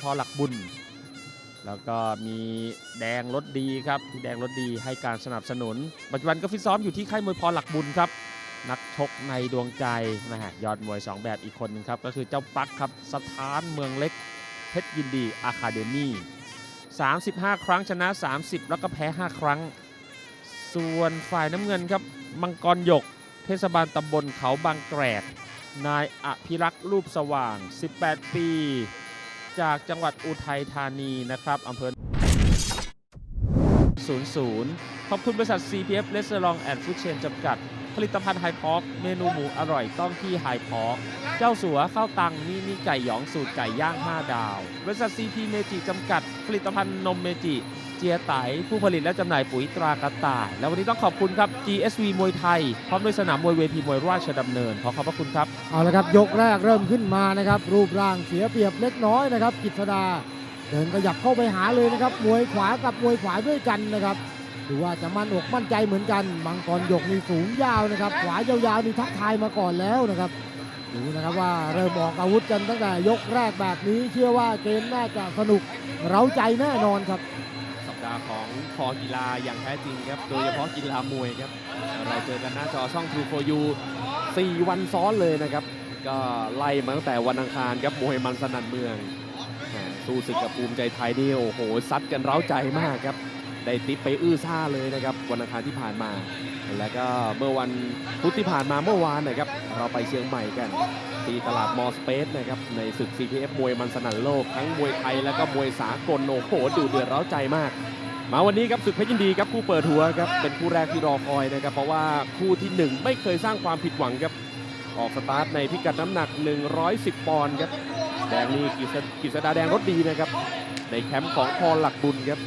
พอหลักบุญ แล้วก็มีแดงรถดีครับพี่แดงรถดีให้การสนับสนุน ปัจจุบันก็ฟิตซ้อมอยู่ที่ค่ายมวยพอหลักบุญครับ นักชกในดวงใจนะฮะยอดมวย 2 แบบอีกคนหนึงครับ ก็คือเจ้าปักครับสถานเมืองเล็กเพชรยินดีอะคาเดมี่35 ครั้งชนะ 30 แล้วก็แพ้ 5 ครั้ง ส่วนฝ่ายน้ำเงินครับ มังกรหยก เทศบาลตำบลเขาบางแกรก นายอภิรักษ์รูปสว่าง 18 ปี จากจังหวัดอุทัยธานีนะครับอำเภอ00 ขอบคุณบริษัท CPF Restaurant and Food Chain จำกัด ผลิตภัณฑ์ไฮพอกเมนูหมูอร่อยต้องที่ไฮพอกเจ้าสัวข้าวตังนี่นี่ไก่หยองสูตรไก่ย่าง 5 ดาว บริษัท CP เมจิจำกัด ผลิตภัณฑ์นมเมจิ เจียไตผู้ผลิตและจำหน่ายปุ๋ยตรากระต่าย แล้ววันนี้ต้องขอบคุณครับ GSV มวยไทย พร้อมด้วยสนามมวยเวทีมวยราชดำเนิน ขอขอบพระคุณครับ เอาละครับ ยกแรกเริ่มขึ้นมานะครับ รูปร่างเสียเปรียบเล็กน้อยนะครับกิษดา เดินขยับเข้าไปหาเลยนะครับ มวยขวากับมวยขวาด้วยกันนะครับดูว่าจะมั่นอกมั่นใจเหมือนกันมังกรหยกนี่สูงยาวนะครับ ขวายาวๆนี่ทักทายมาก่อนแล้วนะครับดูนะครับว่าเริ่มออกอาวุธกันตั้งแต่ยกแรกแบบนี้ เชื่อว่าเกมน่าจะสนุก เร้าใจแน่นอนครับ สัปดาห์ของคอกีฬาอย่างแท้จริงครับ โดยเฉพาะกีฬามวยครับ เราเจอกันหน้าจอช่อง True for You 4 วันซ้อนเลยนะครับ ก็ไล่มาตั้งแต่วันอังคารครับมวยมันสนั่นเมืองสู้ศึกกับภูมิใจไทยนี่โอ้โหซัดกันเร้าใจมากครับ ได้ติปไปอื้อซ่าเลยนะครับ วันอังคารที่ผ่านมา แล้วก็เมื่อวันพุธที่ผ่านมาเมื่อวานนะครับ เราไปเชียงใหม่กัน ที่ตลาดมอสเปซนะครับในศึก CPF มวยมันสนั่นโลก ทั้งมวยไทยแล้วก็มวยสากลโอ้โหดูเดือดร้าใจมาก มาวันนี้ครับศึกเพชรยินดีครับคู่เปิดหัวครับเป็นคู่แรกที่รอคอยนะครับเพราะว่าคู่ที่หนึ่งไม่เคยสร้างความผิดหวังครับออกสตาร์ทในพิกัดน้ำหนัก 110 ปอนด์ครับแดงนี่กฤษกฤษดาแดงรถดีนะครับในแคมป์ของพรหลักบุญครับ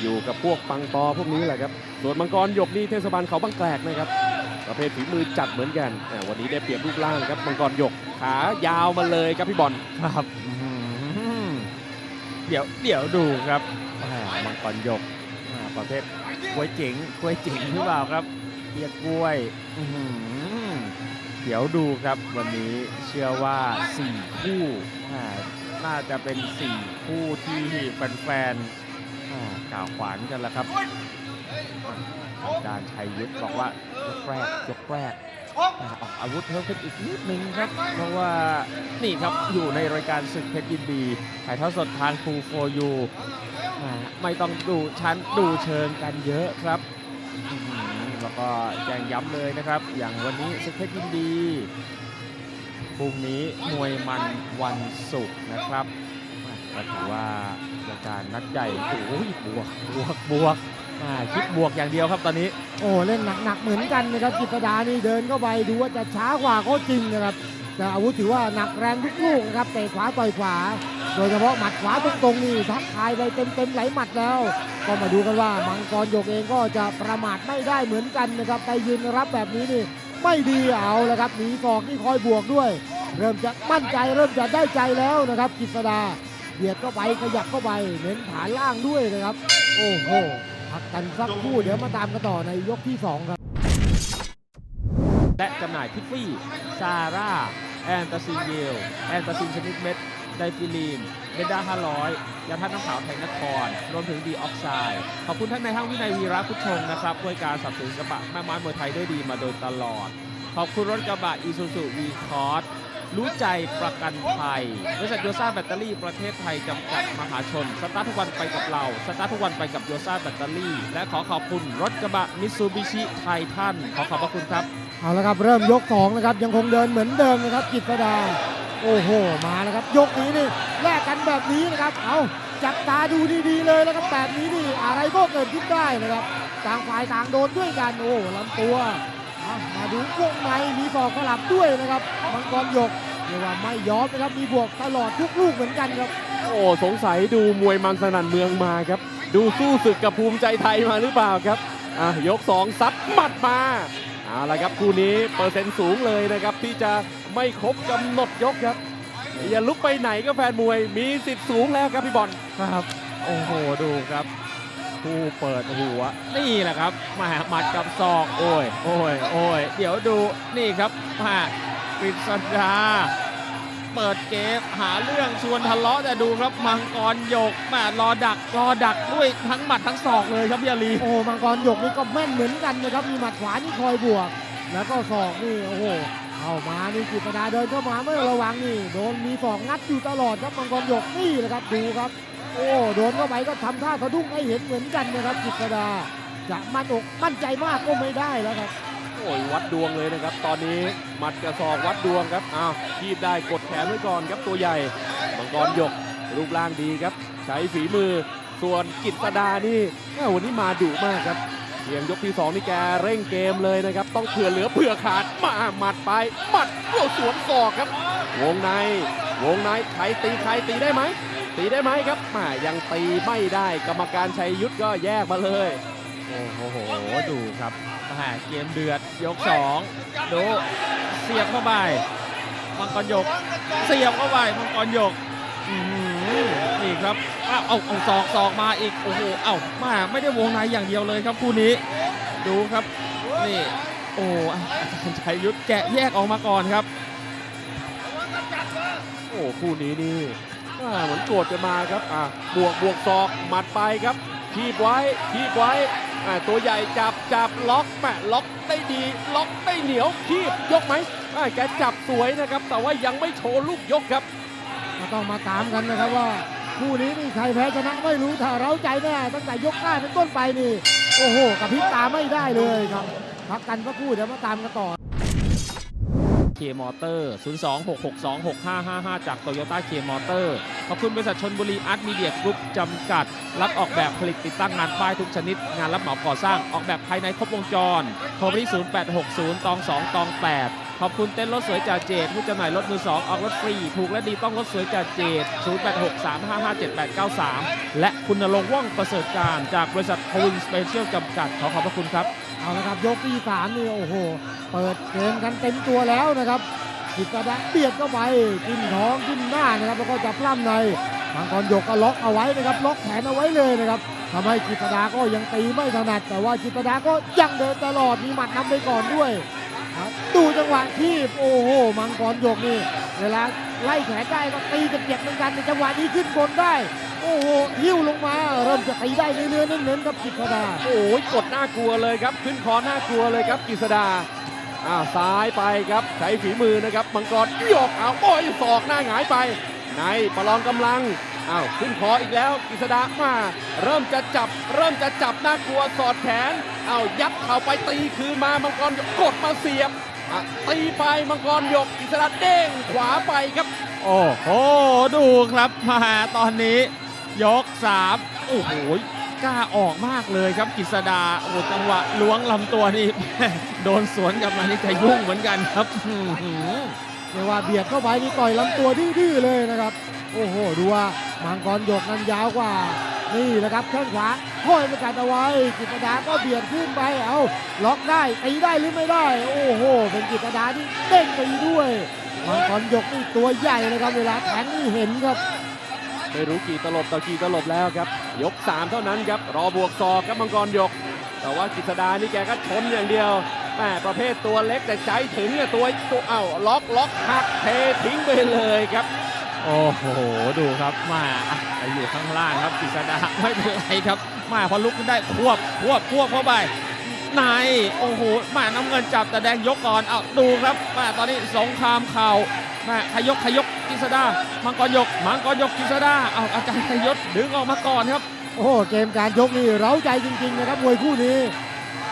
อยู่กับพวกปังตอพวกนี้แหละครับส่วนมังกรหยกนี่เทศบาลเขาบางแกลกนะครับ ประเภทฝีมือจัดเหมือนกันอ่าวันนี้ได้เปรียบรูปร่างครับมังกรหยกขายาวมาเลยครับพี่บอลครับอื้อหือเดี๋ยวเดี๋ยวดูครับอ่ามังกรหยกอ่าประเภทกล้วยเจ๋งกล้วยเจ๋งหรือเปล่าครับเรียกกล้วยอื้อหือเดี๋ยวดูครับวันนี้เชื่อว่า 4 คู่อ่าน่าจะเป็น 4 คู่ที่แฟนๆอ่า กล่าวขวานกันแล้วครับอ่าอาจารย์ชัยยุทธบอกว่ายกแรกยกแรกอ่าออกอาวุธเพิ่มขึ้นอีกนิดนึงครับ เพราะว่านี่ครับอยู่ในรายการศึกเพชรยินดีถ่ายทอดสดทางครูโฟยูไม่ต้องดูชั้นดูเชิงกันเยอะครับอื้อหือแล้วก็แจ้งย้ำเลยนะครับ อย่างวันนี้ศึกเพชรยินดีพรุ่งนี้มวยมันวันศุกร์นะครับอ่าก็ถือว่า เป็นการนัดใหญ่โอ้ยบวกบวกบวกอ่าคิดบวกอย่างเดียวครับตอนนี้ โอ้เล่นหนักๆเหมือนกันนะครับกิษดานี่เดินเข้าไปดูว่าจะช้ากว่าก็จริงนะครับแต่อาวุธถือว่าหนักแรงทุกลูกนะครับเตะขวาต่อยขวา โดยเฉพาะหมัดขวาตรงๆนี่ทักทายไปเต็มๆไหลหมัดแล้ว ก็มาดูกันว่ามังกรหยกเองก็จะประมาทไม่ได้เหมือนกันนะครับไปยืนรับแบบนี้นี่ไม่ดีเอาแล้วครับหนีศอกนี่คอยบวกด้วย เริ่มจะมั่นใจเริ่มจะได้ใจแล้วนะครับกิษดา เบียดเข้าไปขยับเข้าไปเน้นฐานล่างด้วยนะครับ โอ้โหพักกันสักครู่เดี๋ยวมาตามกันต่อในยกที่สองครับ และจำหน่ายทิฟฟี่ ซาร่า แอนตาซินเยล แอนตาซินชนิดเม็ด ไดฟิลีนเบนด้า500 ยาท่าน้ำขาวแทงนคร รวมถึงดีออกไซด์ ขอบคุณท่านในห้างวินัยวีระพุทธชงนะครับด้วยการสนับสนุนกระบะแม่ไม้มวยไทยด้วยดีมาโดยตลอด ขอบคุณรถกระบะอีซูซูวีคอร์ส รู้ใจประกันภัยบริษัทโยซ่าแบตเตอรี่ประเทศไทยจำกัดมหาชน สตาร์ททุกวันไปกับเรา สตาร์ททุกวันไปกับโยซ่าแบตเตอรี่ และขอขอบคุณรถกระบะมิตซูบิชิไททันขอขอบพระคุณครับ เอาละครับเริ่มยกสองนะครับยังคงเดินเหมือนเดิมนะครับกิษดา โอ้โหมาแล้วครับ ยกนี้นี่แลกกันแบบนี้นะครับ เอาจับตาดูดีๆเลยนะครับแบบนี้นี่อะไรก็เกิดขึ้นได้นะครับต่างฝ่ายต่างโดนด้วยกันโอ้ลำตัวมาดูวงในมีศอกสลับด้วยนะครับมังกรหยก เรียกว่าไม่ยอมนะครับมีบวกตลอดทุกลูกเหมือนกันครับ โอ้สงสัยดูมวยมันสนั่นเมืองมาครับ ดูสู้ศึกกับภูมิใจไทยมาหรือเปล่าครับอะยก 2 ซัดหมัดมาเอาละครับคู่นี้เปอร์เซ็นต์สูงเลยนะครับ ที่จะไม่ครบกำหนดยกครับ อย่าลุกไปไหนก็แฟนมวยมีสิทธิ์สูงแล้วครับพี่บอลครับ โอ้โหดูครับผู้เปิดหัวนี่แหละครับมาหมัดกับศอก โอ้ยโอ้ยโอ้ยเดี๋ยวดูนี่ครับมา กฤษดา เปิดเกมหาเรื่องชวนทะเลาะแต่ดูครับมังกรหยกแหมรอดักรอดักด้วยทั้งหมัดทั้งศอกเลยครับพี่อาลีโอ้มังกรหยกนี่ก็แม่นเหมือนกันนะครับมีหมัดขวานี่คอยบวก แล้วก็ศอกนี่โอ้โหเข้ามานี่กฤษดาเดินเข้ามาไม่ระวังนี่โดนมีศอกงัดอยู่ตลอดครับมังกรหยกนี่แหละครับดูครับ โอ้โดนเข้าไปก็ทำท่าสะดุ้งให้เห็นเหมือนกันนะครับกฤษดาจะมั่นอกมั่นใจมากก็ไม่ได้แล้วครับ โอ้ยวัดดวงเลยนะครับ ตอนนี้หมัดกระสอบวัดดวงครับอ้าวคีบได้กดแขนไว้ก่อนครับตัวใหญ่มังกรหยกรูปร่างดีครับ ใช้ฝีมือส่วนกิตสดานี่แม่วันนี้มาดุมากครับเพียงยกที่สองนี่แกเร่งเกมเลยนะครับ ต้องเผื่อเหลือเผื่อขาดมาหมัดไปหมัดโอ้สวนศอกครับ วงใน วงในใครตีใครตีได้ไหมตีได้ไหมครับมายังตีไม่ได้กรรมการชัยยุทธก็แยกมาเลย โอ้โห ดูครับหมเกมเดือดยก2ดูเสียบเข้าไปมังกรหยก เสียบเข้าไปมังกรหยกนี่ครับอ้าวเอาเอาศอกศอกมาอีกโอ้โหเอ้ามาไม่ได้วงในอย่างเดียวเลยครับคู่นี้ ดูครับนี่โอ้อาจารย์ชัยยุทธแกะแยกออกมาก่อนครับ โอ้คู่นี้นี่เหมือนโกรธกันมาครับอะบวกบวกศอกหมัดไปครับทีบไว้ทีบไว้ ตัวใหญ่จับจับล็อกแปะล็อกได้ดีล็อกได้เหนียวทีบยกไหมแกจับสวยนะครับ แต่ว่ายังไม่โชว์ลูกยกครับก็ต้องมาตามกันนะครับว่าคู่นี้นี่ใครแพ้ชนะไม่รู้ถ้าเราใจแน่ตั้งแต่ยกแรกเป็นต้นไปนี่ โอ้โหกับพิษตาไม่ได้เลยครับ พักกันกครู่เดี๋ยวมาตามกันต่อ เคมอเตอร์026626555 จากโตโยต้าเคมอเตอร์ขอบคุณบริษัทชนบุรีอาร์ตมีเดียกรุ๊ปจำกัด รับออกแบบผลิตติดตั้งงานป้ายทุกชนิด งานรับเหมาก่อสร้างออกแบบภายในครบวงจร โทรไปที่ 0860ตอง2ตอง8ขอบคุณเต้นรถสวยจ่าเจดผู้จำหน่ายรถมือ2องออกรถฟรี ถูกและดีต้องรถสวยจ่าเจด0863557893 และคุณนรงค์ว่องประเสริฐการ จากบริษัททวินสเปเชียลจำกัดขอขอบพระคุณครับ เอาละครับยกที่สามนี่โอ้โห เปิดเกมกันเต็มตัวแล้วนะครับกิตดาเบียดเข้าไปกินท้องกินหน้านะครับแล้วก็จับล้ำในมังกรยกก็ล็อกเอาไว้นะครับล็อกแขนเอาไว้เลยนะครับทำให้กิตดาก็ยังตีไม่ถนัด แต่ว่ากิตดาก็ยังเดินตลอดมีหมัดนำไปก่อนด้วยดูจังหวะที่โอ้โหมังกรยกนี่เวลาไล่แขนได้ก็ตีกันเจ็บเหมือนกันในจังหวะนี้ขึ้นบนได้ โอ้โหหิ้วลงมา เริ่มจะตีได้เรื่อยๆเน้นๆครับกิตดาโอ้ยกดน่ากลัวเลยครับ ขึ้นคอน่ากลัวเลยครับกฤษดาอ้าซ้ายไปครับใช้ฝีมือนะครับมังกรยกเอาโอ้ยศอกหน้าหงายไป ในประลองกำลังอ้าวขึ้นคออีกแล้วกฤษดามา เริ่มจะจับ เริ่มจะจับน่ากลัวสอดแขนอ้าวยัดเข่าไปตีคืนมามังกรกดมาเสียบอะตีไปมังกรยกกฤษดาเด้งขวาไปครับ โอ้โหดูครับมาตอนนี้ ยก3โอ้โหกล้าออกมากเลยครับกิษดาโอ้จังหวะล้วงลำตัวนี่ โดนสวนกลับมานี่จะยุ่งเหมือนกันครับเรียกว่าเบียดเข้าไปนี่ต่อยลำตัวดื้อเลยนะครับ โอ้โห ดูว่ามังกรหยกนั้นยาวกว่า นี่นะครับแข้งขวาห้อยประกาศเอาไว้กิตดาก็เบียดขึ้นไปเอาล็อกได้ตีได้หรือไม่ได้ โอ้โห เป็นกิตดาที่เด้งไปด้วยมังกรหยกนี่ตัวใหญ่นะครับเวลาแทงนี่เห็นครับ ไม่รู้กี่ตลบต่อกี่ตลบแล้วครับ ยก 3 เท่านั้นครับ รอบวกศอกครับมังกรยก แต่ว่ากิษดานี่แกก็ชนอย่างเดียวแหมประเภทตัวเล็กแต่ใจถึงเนี่ยตัวตัวเอ้าล็อกล็อกหักเททิ้งไปเลยครับ โอ้โห ดูครับมาอะไปอยู่ข้างล่างครับกิษดาไม่เป็นไรครับ มาพอลุกขึ้นได้ควบควบควบเข้าไปในโอ้โหมาน้ำเงินจับแต่แดงยกก่อนเอาดูครับมาตอนนี้สงครามเข่า มาขยกขยกกิษดา มังกรยก มังกรยกกิษดาเอาอาจารย์ขยศดึงออกมาก่อนครับ โอ้โหเกมการยกนี่เร้าใจจริง ๆ นะครับมวยคู่นี้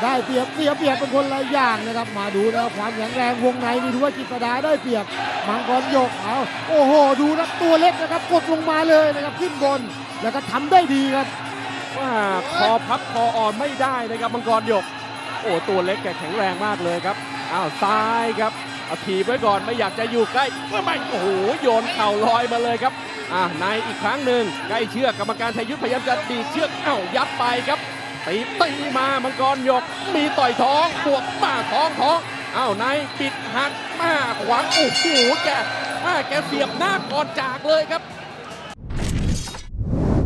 ได้เปรียบเสียเปรียบเป็นคนละอย่างนะครับ มาดูนะความแข็งแรงวงในนี่ดูว่ากิตดาได้เปรียบ มังกรหยกเอาโอ้โห ดูนะตัวเล็กนะครับกดลงมาเลยนะครับขึ้นบนแล้วก็ทำได้ดีครับว่าคอพับคออ่อนไม่ได้นะครับมังกรหยก โอ้ตัวเล็กแกแข็งแรงมากเลยครับอ้าวซ้ายครับ เอาถีบไว้ก่อนไม่อยากจะอยู่ใกล้เมื่อไม่โอ้โหโยนเข่าลอยมาเลยครับอ่ายอีกครั้งหนึ่งใกล้เชือกกรรมการชัยยุทธพยายามจะดีดเชือกเอ้ายัดไปครับตีตีมามังกรหยกมีต่อยท้องบวกมาท้องท้องอ้าวในปิดหักมาขวางโอ้โหแกอ่าแกเสียบหน้าก่อนจากเลยครับ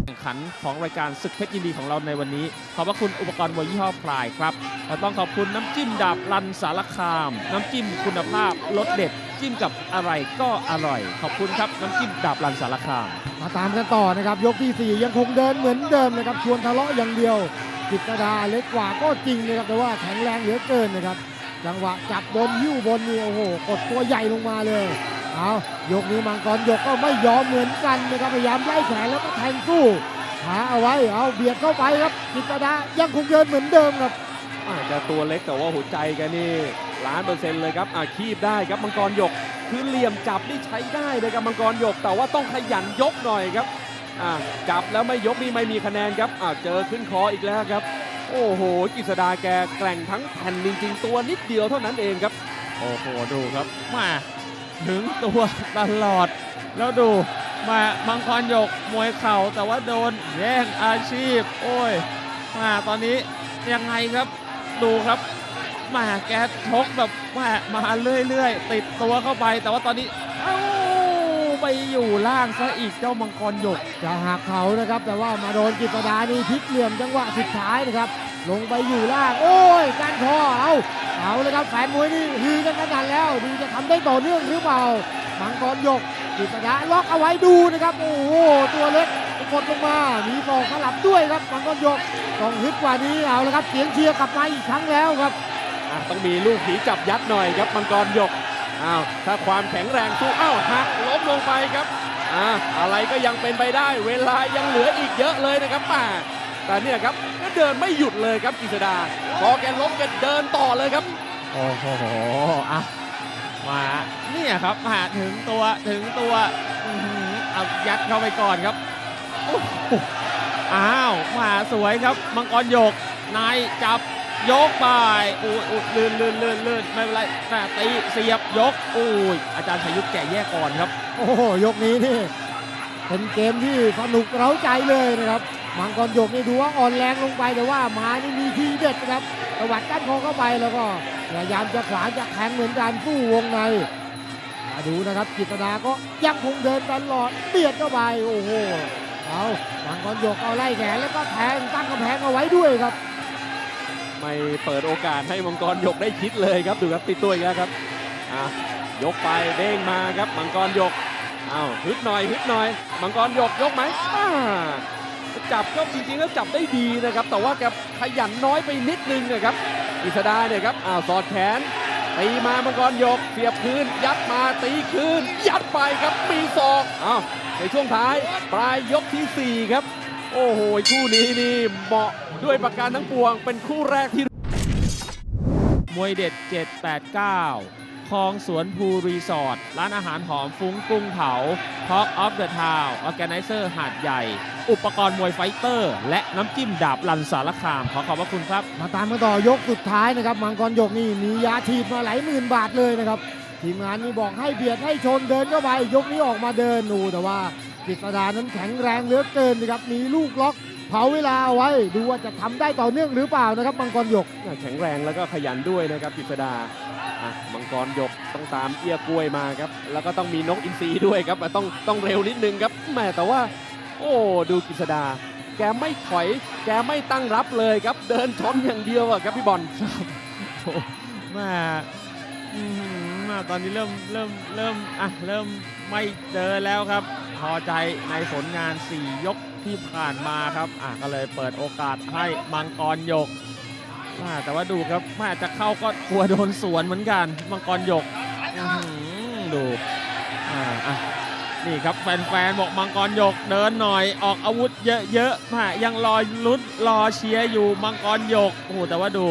แข่งขันของรายการศึกเพชรยินดีของเราในวันนี้ ขอบพระคุณอุปกรณ์มวยยี่ห้อพลายครับและต้องขอบคุณน้ำจิ้มดาบรันสารคาม น้ำจิ้มคุณภาพรสเด็ด จิ้มกับอะไรก็อร่อย ขอบคุณครับน้ำจิ้มดาบรันสารคาม มาตามกันต่อนะครับ ยกที่ 4 ยังคงเดินเหมือนเดิมนะครับชวนทะเลาะอย่างเดียวกิตดาเล็กกว่าก็จริงนะครับแต่ว่าแข็งแรงเหลือเกินนะครับ จังหวะจับบนหิ้วบนนี่โอ้โหกดตัวใหญ่ลงมาเลย เอายกนี้มังกรยกก็ไม่ยอมเหมือนกันนะครับพยายามไล่แขนแล้วก็แทงสู้หาเอาไว้เอาเบียดเข้าไปครับกิตดายังคงเดินเหมือนเดิมครับอาจจะตัวเล็กแต่ว่าหัวใจแกันนี่ล้านเปอร์เซ็นต์เลยครับอาคีบได้ครับมังกรหยก คือเหลี่ยมจับนี่ใช้ได้เลยครับมังกรหยก แต่ว่าต้องขยันยกหน่อยครับอ่าจับแล้วไม่ยกนี่ไม่มีคะแนนครับอ่าเจอขึ้นคออีกแล้วครับ โอ้โหกฤษดาแกแกร่งทั้งแผ่นจริงๆตัวนิดเดียวเท่านั้นเองครับ โอ้โหดูครับมา ถึงตัวตลอด แล้วดูมามังกรหยกมวยเข่าแต่ว่าโดนแย่งอาชีพ โอ้ยมาตอนนี้ยังไงครับดูครับมาแกชกแบบมามาเรื่อยๆ ติดตัวเข้าไป แต่ว่าตอนนี้เอ้าไปอยู่ล่างซะอีกเจ้ามังกรหยกจะหักเขานะครับ แต่ว่ามาโดนกิตดานี่พลิกเหลี่ยมจังหวะสุดท้ายนะครับ ลงไปอยู่ล่าง โอ้ยการคอเอา เอาเลยครับแฟนมวยนี่ฮือกันขนาดแล้วดูจะทำได้ต่อเนื่องหรือเปล่ามังกรหยกกิตดาล็อกเอาไว้ดูนะครับโอ้โหตัวเล็กกดลงมามีศอกสลับด้วยครับมังกรหยกต้องฮึดกว่านี้เอาเลยครับเสียงเชียร์กลับมาอีกครั้งแล้วครับต้องมีลูกผีจับยัดหน่อยครับมังกรหยกอ้าวถ้าความแข็งแรงสู้อ้าวหักล้มลงไปครับอ่าอะไรก็ยังเป็นไปได้ เวลายังเหลืออีกเยอะเลยนะครับป่า แต่เนี่ยครับก็เดินไม่หยุดเลยครับกฤษดา พอแกล้มแกเดินต่อเลยครับ โอ้โหอะมาเนี่ยครับมาถึงตัวถึงตัวอื้อหือเอายัดเข้าไปก่อนครับโอ้โหอ้าวมาสวยครับ มังกรหยกนายจับยกไปอุ้ยอุ้ยลื่นลื่นลื่นลื่นไม่เป็นไรแต่ตีเสียบยกอุ้ยอาจารย์ชยุทธแก่แยกก่อนครับ โอ้โหยกนี้นี่เป็นเกมที่สนุกเร้าใจเลยนะครับ มังกรหยกนี่ดูว่าอ่อนแรงลงไปแต่ว่าหมานี่มีทีเด็ดนะครับตวัดก้านคอเข้าไปแล้วก็พยายามจะขวาจะแทงเหมือนกันสู้วงในมาดูนะครับกิตดาก็ยังคงเดินตลอดเบียดเข้าไปโอ้โหเอามังกรหยกเอาไล่แขนแล้วก็แทงตั้งกำแพงเอาไว้ด้วยครับ ไม่เปิดโอกาสให้มังกรหยกได้คิดเลยครับดูครับติดตัวอีกแล้วครับอะยกไปเด้งมาครับมังกรหยกอ้าวฮึดหน่อยฮึดหน่อย มังกรหยกยกไหมอ่า จับก็จริงๆแล้วจับได้ดีนะครับ แต่ว่าแกขยันน้อยไปนิดนึงนะครับกฤษดาเนี่ยครับอ้าวสอดแขนตีมามังกรยกเสียบคืน ยัดมาตีคืน ยัดไปครับมีศอกอ้าวในช่วงท้ายปลายยกทีสี่4 ครับ โอ้โหคู่นี้นี่เหมาะด้วยประการทั้งปวง เป็นคู่แรกที่มวยเด็ด 789 คลองสวนภูรีสอร์ทร้านอาหารหอมฟุ้งกุ้งเผา Talk of the Town Organizer หาดใหญ่ อุปกรณ์มวยไฟเตอร์ และน้ำจิ้มดาบลันสารคาม ขอขอบพระคุณครับ มาตามกันต่อยกสุดท้ายนะครับ มังกรหยกนี่มียาฉีดมาหลายหมื่นบาทเลยนะครับ ทีมงานนี่บอกให้เบียดให้ชนเดินเข้าไป ยกนี้ออกมาเดินดูแต่ว่ากฤษดานั้นแข็งแรงเหลือเกินนะครับมีลูกล็อกเผาเวลาเอาไว้ ดูว่าจะทำได้ต่อเนื่องหรือเปล่านะครับมังกรหยก แข็งแรงแล้วก็ขยันด้วยนะครับกฤษดา อะมังกรหยกต้องตามเอี้ยกล้วยมาครับ แล้วก็ต้องมีนกอินทรีด้วยครับอะต้องต้องเร็วนิดนึงครับแหม่แต่ว่า โอ้ดูกฤษดา แกไม่ถอย แกไม่ตั้งรับเลยครับ เดินชนอย่างเดียวอะครับพี่บอล โอ้แม่อื้อหือมาตอนนี้เริ่มเริ่มเริ่มอะเริ่มไม่เดินแล้วครับ พอใจในผลงาน 4 ยกที่ผ่านมาครับอะก็เลยเปิดโอกาสให้มังกรหยกอะ แต่ว่าดูครับแม่จะเข้าก็กลัวโดนสวนเหมือนกันมังกรหยกดูอะนี่ครับแฟนๆบอกมังกรหยกเดินหน่อยออกอาวุธเยอะๆมายังรอลุ้นรอเชียร์อยู่มังกรหยกโอ้โหแต่ว่าดู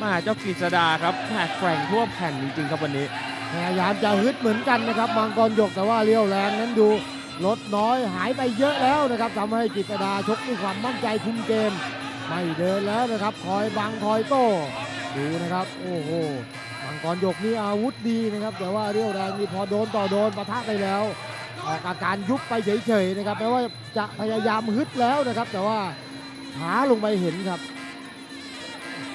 มาเจ้ากฤษดาครับแม่แกร่งทั่วแผ่นจริงๆครับวันนี้พยายามจะฮึดเหมือนกันนะครับมังกรหยกแต่ว่าเลี้ยวแรงนั้นดูลดน้อยหายไปเยอะแล้วนะครับทำให้กิตดาชกด้วยความมั่นใจคุมเกม ไม่เดินแล้วนะครับ คอยบังคอยโต้ดูนะครับ โอ้โหมังกรหยกนี่อาวุธดีนะครับ แต่ว่าเรี่ยวแรงนี่พอโดนต่อโดนปะทะไปแล้วออกอาการยุบไปเฉยๆนะครับแม้ว่าจะพยายามฮึดแล้วนะครับ แต่ว่าช้าลงไปเห็นครับ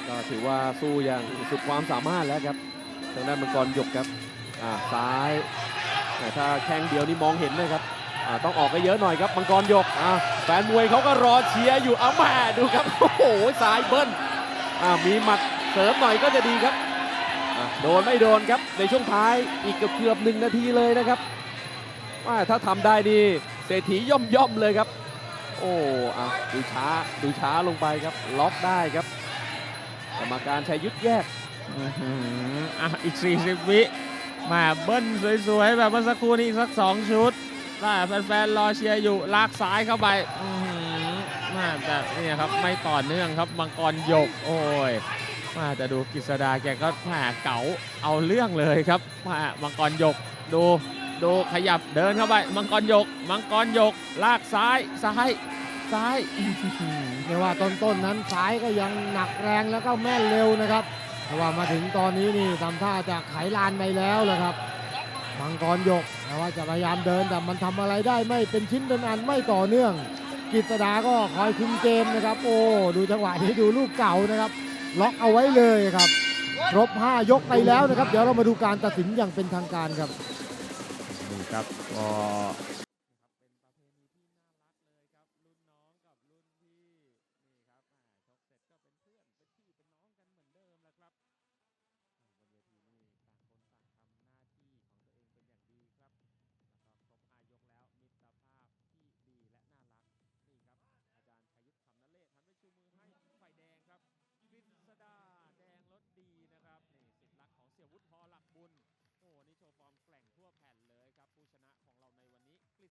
ก็ถือว่าสู้อย่างสุดความสามารถแล้วครับทางด้านมังกรหยกครับอ่าซ้ายแต่ถ้าแข้งเดียวนี่มองเห็นนะครับ ต้องออกไปเยอะหน่อยครับมังกรยกแฟนมวยเขาก็รอเชียร์อยู่เอาแม่ดูครับโอ้โหสายเบิ้ลมีหมัดเสริมหน่อยก็จะดีครับโดนไม่โดนครับในช่วงท้ายอีกเกือบเกือบหนึ่งนาทีเลยนะครับว่าถ้าทำได้นี่เศรษฐีย่อมย่อมๆเลยครับ โอ้อะดูช้าดูช้าลงไปครับ ล็อกได้ครับกรรมการชัยยุทธแยกอะอีก 40 วิมาเบิ้ลสวยๆ แบบเมื่อสักครู่นี้อีกสัก 2 ชุด แฟนๆรอเชียร์อยู่ลากซ้ายเข้าไปมาแต่เนี่ยครับไม่ต่อเนื่องครับมังกรหยกโอ้ยมาแต่ดูกฤษดาแกก็แหมเก๋าเอาเรื่องเลยครับมามังกรหยกดูดูขยับเดินเข้าไป มังกรหยก มังกรหยก ลากซ้ายซ้ายซ้ายเรียกว่าต้นๆนั้นซ้ายก็ยังหนักแรงแล้วก็แม่นเร็วนะครับแต่ว่ามาถึงตอนนี้นี่ทำท่าจะไขลานไปแล้วแหละครับ มังกรยกแต่ว่าจะพยายามเดินแต่มันทำอะไรได้ไม่เป็นชิ้นเป็นอันไม่ต่อเนื่อง กิตดาก็คอยคุมเกมนะครับ โอ้ดูจังหวะนี้ดูลูกเก่านะครับ ล็อกเอาไว้เลยครับครบ 5 ยกไปแล้วนะครับ เดี๋ยวเรามาดูการตัดสินอย่างเป็นทางการครับนี่ครับก็